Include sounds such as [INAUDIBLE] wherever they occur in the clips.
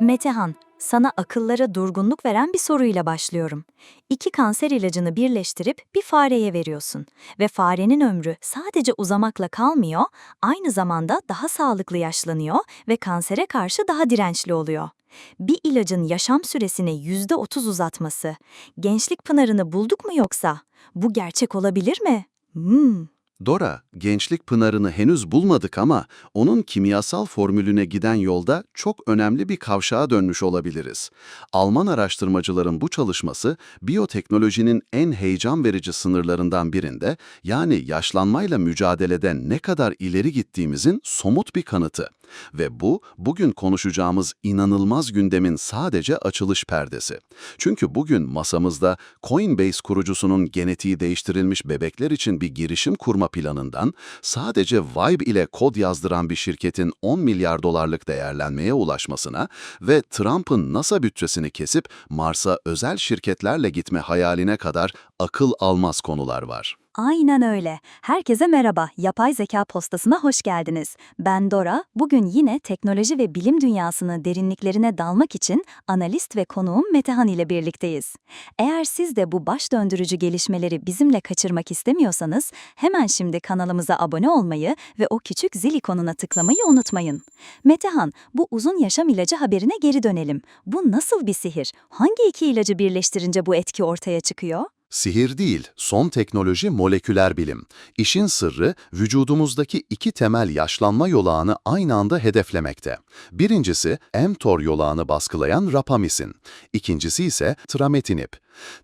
Metehan, sana akıllara durgunluk veren bir soruyla başlıyorum. İki kanser ilacını birleştirip bir fareye veriyorsun ve farenin ömrü sadece uzamakla kalmıyor, aynı zamanda daha sağlıklı yaşlanıyor ve kansere karşı daha dirençli oluyor. Bir ilacın yaşam süresini %30 uzatması. Gençlik pınarını bulduk mu yoksa? Bu gerçek olabilir mi? Hmm. Dora, gençlik pınarını henüz bulmadık ama onun kimyasal formülüne giden yolda çok önemli bir kavşağa dönmüş olabiliriz. Alman araştırmacıların bu çalışması, biyoteknolojinin en heyecan verici sınırlarından birinde, yani yaşlanmayla mücadelede ne kadar ileri gittiğimizin somut bir kanıtı. Ve bu, bugün konuşacağımız inanılmaz gündemin sadece açılış perdesi. Çünkü bugün masamızda Coinbase kurucusunun genetiği değiştirilmiş bebekler için bir girişim kurma planından, sadece Vibe ile kod yazdıran bir şirketin 10 milyar dolarlık değerlenmeye ulaşmasına ve Trump'ın NASA bütçesini kesip Mars'a özel şirketlerle gitme hayaline kadar akıl almaz konular var. Aynen öyle. Herkese merhaba. Yapay Zeka Postası'na hoş geldiniz. Ben Dora. Bugün yine teknoloji ve bilim dünyasının derinliklerine dalmak için analist ve konuğum Metehan ile birlikteyiz. Eğer siz de bu baş döndürücü gelişmeleri bizimle kaçırmak istemiyorsanız hemen şimdi kanalımıza abone olmayı ve o küçük zil ikonuna tıklamayı unutmayın. Metehan, bu uzun yaşam ilacı haberine geri dönelim. Bu nasıl bir sihir? Hangi iki ilacı birleştirince bu etki ortaya çıkıyor? Sihir değil, son teknoloji moleküler bilim. İşin sırrı vücudumuzdaki iki temel yaşlanma yolağını aynı anda hedeflemekte. Birincisi mTOR yolağını baskılayan rapamisin. İkincisi ise trametinib.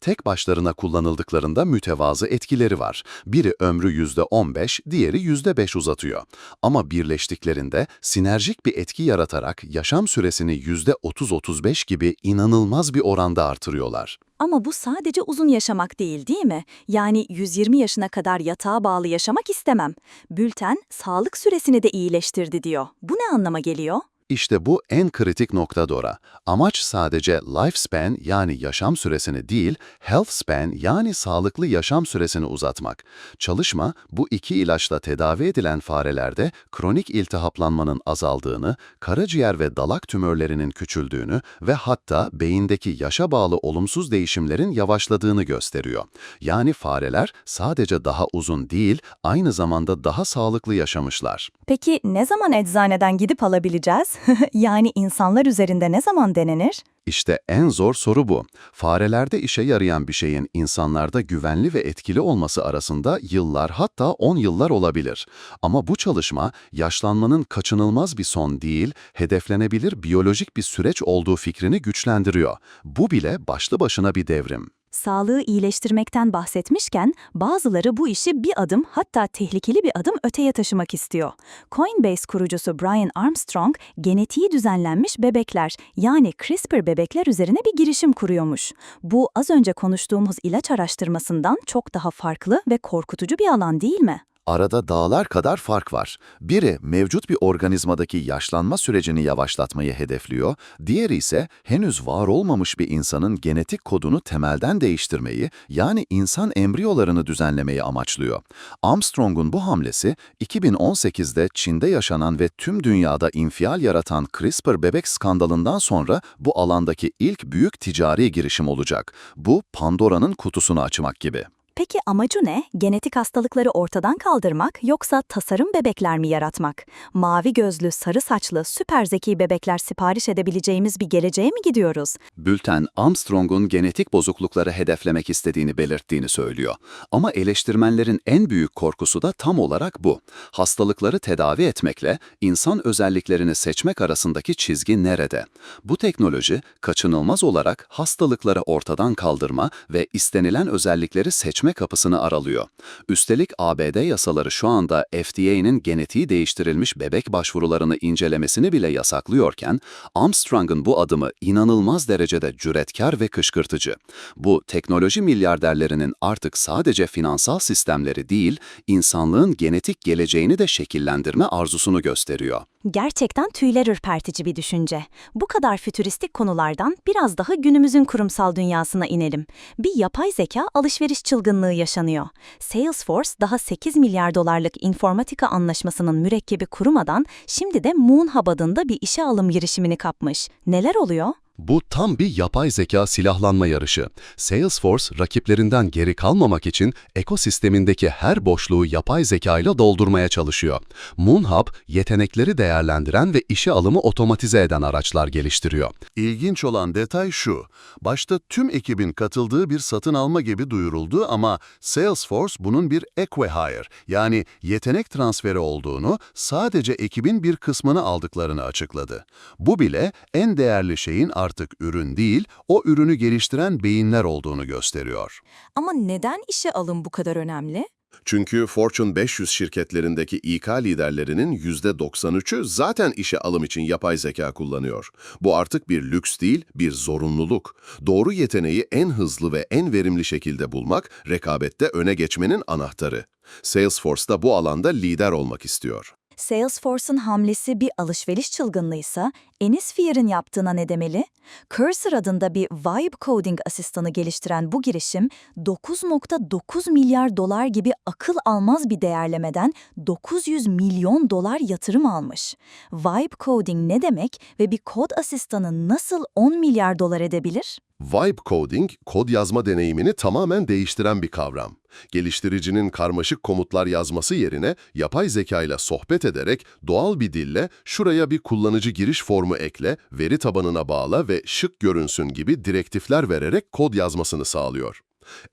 Tek başlarına kullanıldıklarında mütevazı etkileri var. Biri ömrü %15, diğeri %5 uzatıyor. Ama birleştiklerinde sinerjik bir etki yaratarak yaşam süresini %30-35 gibi inanılmaz bir oranda artırıyorlar. Ama bu sadece uzun yaşamak değil, değil mi? Yani 120 yaşına kadar yatağa bağlı yaşamak istemem. Bülten, sağlık süresini de iyileştirdi diyor. Bu ne anlama geliyor? İşte bu en kritik nokta Dora. Amaç sadece lifespan yani yaşam süresini değil, health span yani sağlıklı yaşam süresini uzatmak. Çalışma bu iki ilaçla tedavi edilen farelerde kronik iltihaplanmanın azaldığını, karaciğer ve dalak tümörlerinin küçüldüğünü ve hatta beyindeki yaşa bağlı olumsuz değişimlerin yavaşladığını gösteriyor. Yani fareler sadece daha uzun değil, aynı zamanda daha sağlıklı yaşamışlar. Peki ne zaman eczaneden gidip alabileceğiz? [LAUGHS] yani insanlar üzerinde ne zaman denenir? İşte en zor soru bu. Farelerde işe yarayan bir şeyin insanlarda güvenli ve etkili olması arasında yıllar hatta 10 yıllar olabilir. Ama bu çalışma yaşlanmanın kaçınılmaz bir son değil, hedeflenebilir biyolojik bir süreç olduğu fikrini güçlendiriyor. Bu bile başlı başına bir devrim. Sağlığı iyileştirmekten bahsetmişken bazıları bu işi bir adım hatta tehlikeli bir adım öteye taşımak istiyor. Coinbase kurucusu Brian Armstrong genetiği düzenlenmiş bebekler yani CRISPR bebekler üzerine bir girişim kuruyormuş. Bu az önce konuştuğumuz ilaç araştırmasından çok daha farklı ve korkutucu bir alan değil mi? Arada dağlar kadar fark var. Biri mevcut bir organizmadaki yaşlanma sürecini yavaşlatmayı hedefliyor, diğeri ise henüz var olmamış bir insanın genetik kodunu temelden değiştirmeyi, yani insan embriyolarını düzenlemeyi amaçlıyor. Armstrong'un bu hamlesi 2018'de Çin'de yaşanan ve tüm dünyada infial yaratan CRISPR bebek skandalından sonra bu alandaki ilk büyük ticari girişim olacak. Bu Pandora'nın kutusunu açmak gibi. Peki amacı ne? Genetik hastalıkları ortadan kaldırmak yoksa tasarım bebekler mi yaratmak? Mavi gözlü, sarı saçlı, süper zeki bebekler sipariş edebileceğimiz bir geleceğe mi gidiyoruz? Bülten, Armstrong'un genetik bozuklukları hedeflemek istediğini belirttiğini söylüyor. Ama eleştirmenlerin en büyük korkusu da tam olarak bu. Hastalıkları tedavi etmekle insan özelliklerini seçmek arasındaki çizgi nerede? Bu teknoloji kaçınılmaz olarak hastalıkları ortadan kaldırma ve istenilen özellikleri seçme kapısını aralıyor. Üstelik ABD yasaları şu anda FDA'nın genetiği değiştirilmiş bebek başvurularını incelemesini bile yasaklıyorken, Armstrong'un bu adımı inanılmaz derecede cüretkar ve kışkırtıcı. Bu teknoloji milyarderlerinin artık sadece finansal sistemleri değil, insanlığın genetik geleceğini de şekillendirme arzusunu gösteriyor. Gerçekten tüyler ürpertici bir düşünce. Bu kadar fütüristik konulardan biraz daha günümüzün kurumsal dünyasına inelim. Bir yapay zeka alışveriş çılgınlığı yaşanıyor. Salesforce daha 8 milyar dolarlık informatika anlaşmasının mürekkebi kurumadan şimdi de Moonhub adında bir işe alım girişimini kapmış. Neler oluyor? Bu tam bir yapay zeka silahlanma yarışı. Salesforce rakiplerinden geri kalmamak için ekosistemindeki her boşluğu yapay zeka ile doldurmaya çalışıyor. Moonhub, yetenekleri değerlendiren ve işe alımı otomatize eden araçlar geliştiriyor. İlginç olan detay şu, başta tüm ekibin katıldığı bir satın alma gibi duyuruldu ama Salesforce bunun bir acqui-hire yani yetenek transferi olduğunu sadece ekibin bir kısmını aldıklarını açıkladı. Bu bile en değerli şeyin artık ürün değil, o ürünü geliştiren beyinler olduğunu gösteriyor. Ama neden işe alım bu kadar önemli? Çünkü Fortune 500 şirketlerindeki İK liderlerinin %93'ü zaten işe alım için yapay zeka kullanıyor. Bu artık bir lüks değil, bir zorunluluk. Doğru yeteneği en hızlı ve en verimli şekilde bulmak, rekabette öne geçmenin anahtarı. Salesforce da bu alanda lider olmak istiyor. Salesforce'un hamlesi bir alışveriş çılgınlığıysa, Enisphere'in yaptığına ne demeli? Cursor adında bir vibe coding asistanı geliştiren bu girişim, 9.9 milyar dolar gibi akıl almaz bir değerlemeden 900 milyon dolar yatırım almış. Vibe coding ne demek ve bir kod asistanı nasıl 10 milyar dolar edebilir? Vibe coding, kod yazma deneyimini tamamen değiştiren bir kavram. Geliştiricinin karmaşık komutlar yazması yerine yapay zeka ile sohbet ederek doğal bir dille şuraya bir kullanıcı giriş formu ekle, veri tabanına bağla ve şık görünsün gibi direktifler vererek kod yazmasını sağlıyor.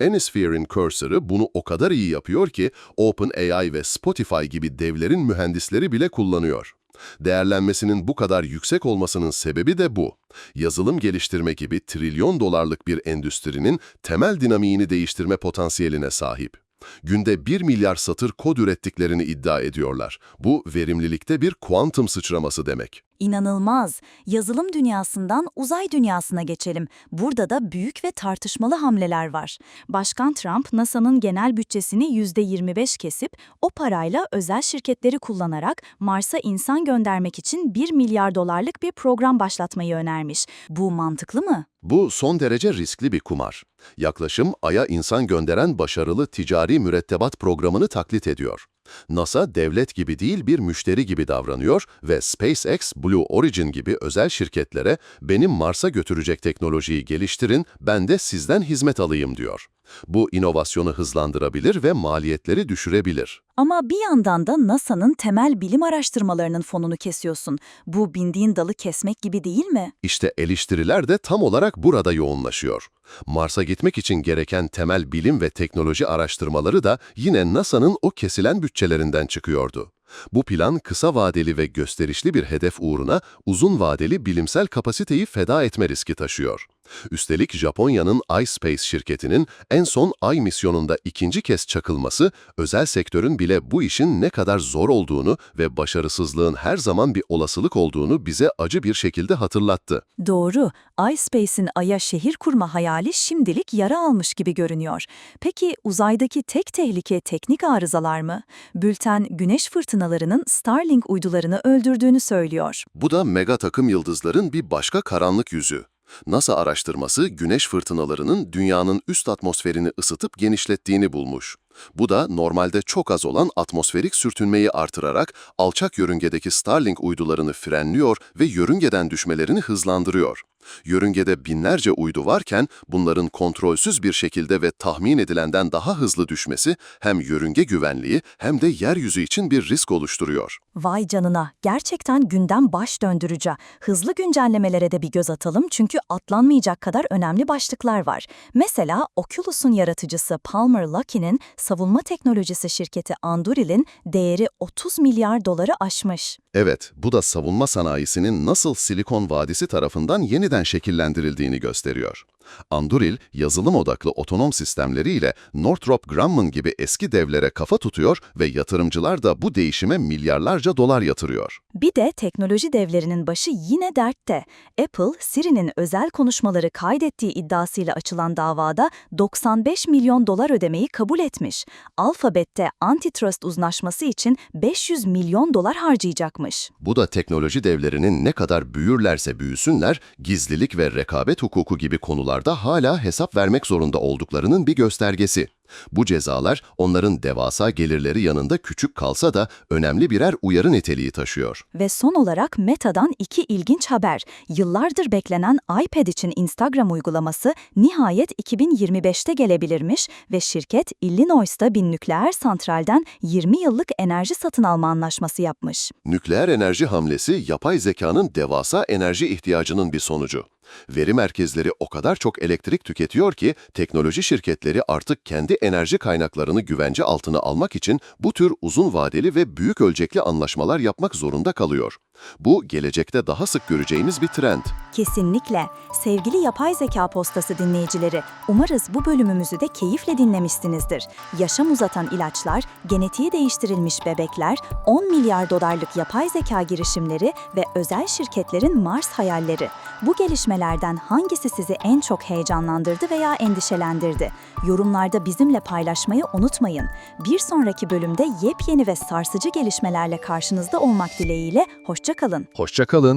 Anisphere'in Cursor'ı bunu o kadar iyi yapıyor ki OpenAI ve Spotify gibi devlerin mühendisleri bile kullanıyor. Değerlenmesinin bu kadar yüksek olmasının sebebi de bu. Yazılım geliştirme gibi trilyon dolarlık bir endüstrinin temel dinamiğini değiştirme potansiyeline sahip. Günde 1 milyar satır kod ürettiklerini iddia ediyorlar. Bu verimlilikte bir kuantum sıçraması demek. İnanılmaz. Yazılım dünyasından uzay dünyasına geçelim. Burada da büyük ve tartışmalı hamleler var. Başkan Trump, NASA'nın genel bütçesini %25 kesip o parayla özel şirketleri kullanarak Mars'a insan göndermek için 1 milyar dolarlık bir program başlatmayı önermiş. Bu mantıklı mı? Bu son derece riskli bir kumar. Yaklaşım, Ay'a insan gönderen başarılı ticari mürettebat programını taklit ediyor. NASA devlet gibi değil bir müşteri gibi davranıyor ve SpaceX, Blue Origin gibi özel şirketlere benim Mars'a götürecek teknolojiyi geliştirin, ben de sizden hizmet alayım diyor. Bu inovasyonu hızlandırabilir ve maliyetleri düşürebilir. Ama bir yandan da NASA'nın temel bilim araştırmalarının fonunu kesiyorsun. Bu bindiğin dalı kesmek gibi değil mi? İşte eleştiriler de tam olarak burada yoğunlaşıyor. Mars'a gitmek için gereken temel bilim ve teknoloji araştırmaları da yine NASA'nın o kesilen bütçelerinden çıkıyordu. Bu plan kısa vadeli ve gösterişli bir hedef uğruna uzun vadeli bilimsel kapasiteyi feda etme riski taşıyor. Üstelik Japonya'nın iSpace şirketinin en son Ay misyonunda ikinci kez çakılması, özel sektörün bile bu işin ne kadar zor olduğunu ve başarısızlığın her zaman bir olasılık olduğunu bize acı bir şekilde hatırlattı. Doğru. iSpace'in Ay'a şehir kurma hayali şimdilik yara almış gibi görünüyor. Peki uzaydaki tek tehlike teknik arızalar mı? Bülten, güneş fırtınalarının Starlink uydularını öldürdüğünü söylüyor. Bu da mega takım yıldızların bir başka karanlık yüzü. NASA araştırması güneş fırtınalarının dünyanın üst atmosferini ısıtıp genişlettiğini bulmuş. Bu da normalde çok az olan atmosferik sürtünmeyi artırarak alçak yörüngedeki Starlink uydularını frenliyor ve yörüngeden düşmelerini hızlandırıyor. Yörüngede binlerce uydu varken bunların kontrolsüz bir şekilde ve tahmin edilenden daha hızlı düşmesi hem yörünge güvenliği hem de yeryüzü için bir risk oluşturuyor. Vay canına, gerçekten gündem baş döndürücü. Hızlı güncellemelere de bir göz atalım çünkü atlanmayacak kadar önemli başlıklar var. Mesela Oculus'un yaratıcısı Palmer Luckey'nin savunma teknolojisi şirketi Anduril'in değeri 30 milyar doları aşmış. Evet, bu da savunma sanayisinin nasıl Silikon Vadisi tarafından yeniden şekillendirildiğini gösteriyor. Anduril, yazılım odaklı otonom sistemleriyle Northrop Grumman gibi eski devlere kafa tutuyor ve yatırımcılar da bu değişime milyarlarca dolar yatırıyor. Bir de teknoloji devlerinin başı yine dertte. Apple, Siri'nin özel konuşmaları kaydettiği iddiasıyla açılan davada 95 milyon dolar ödemeyi kabul etmiş. Alphabet'te antitrust uzlaşması için 500 milyon dolar harcayacakmış. Bu da teknoloji devlerinin ne kadar büyürlerse büyüsünler, gizlilik ve rekabet hukuku gibi konularda hala hesap vermek zorunda olduklarının bir göstergesi. Bu cezalar onların devasa gelirleri yanında küçük kalsa da önemli birer uyarı niteliği taşıyor. Ve son olarak Meta'dan iki ilginç haber. Yıllardır beklenen iPad için Instagram uygulaması nihayet 2025'te gelebilirmiş ve şirket Illinois'ta bir nükleer santralden 20 yıllık enerji satın alma anlaşması yapmış. Nükleer enerji hamlesi yapay zekanın devasa enerji ihtiyacının bir sonucu. Veri merkezleri o kadar çok elektrik tüketiyor ki teknoloji şirketleri artık kendi enerji kaynaklarını güvence altına almak için bu tür uzun vadeli ve büyük ölçekli anlaşmalar yapmak zorunda kalıyor. Bu gelecekte daha sık göreceğimiz bir trend. Kesinlikle. Sevgili Yapay Zeka Postası dinleyicileri, umarız bu bölümümüzü de keyifle dinlemişsinizdir. Yaşam uzatan ilaçlar, genetiği değiştirilmiş bebekler, 10 milyar dolarlık yapay zeka girişimleri ve özel şirketlerin Mars hayalleri. Bu gelişmelerden hangisi sizi en çok heyecanlandırdı veya endişelendirdi? Yorumlarda bizimle paylaşmayı unutmayın. Bir sonraki bölümde yepyeni ve sarsıcı gelişmelerle karşınızda olmak dileğiyle, hoşça kalın. Hoşça kalın.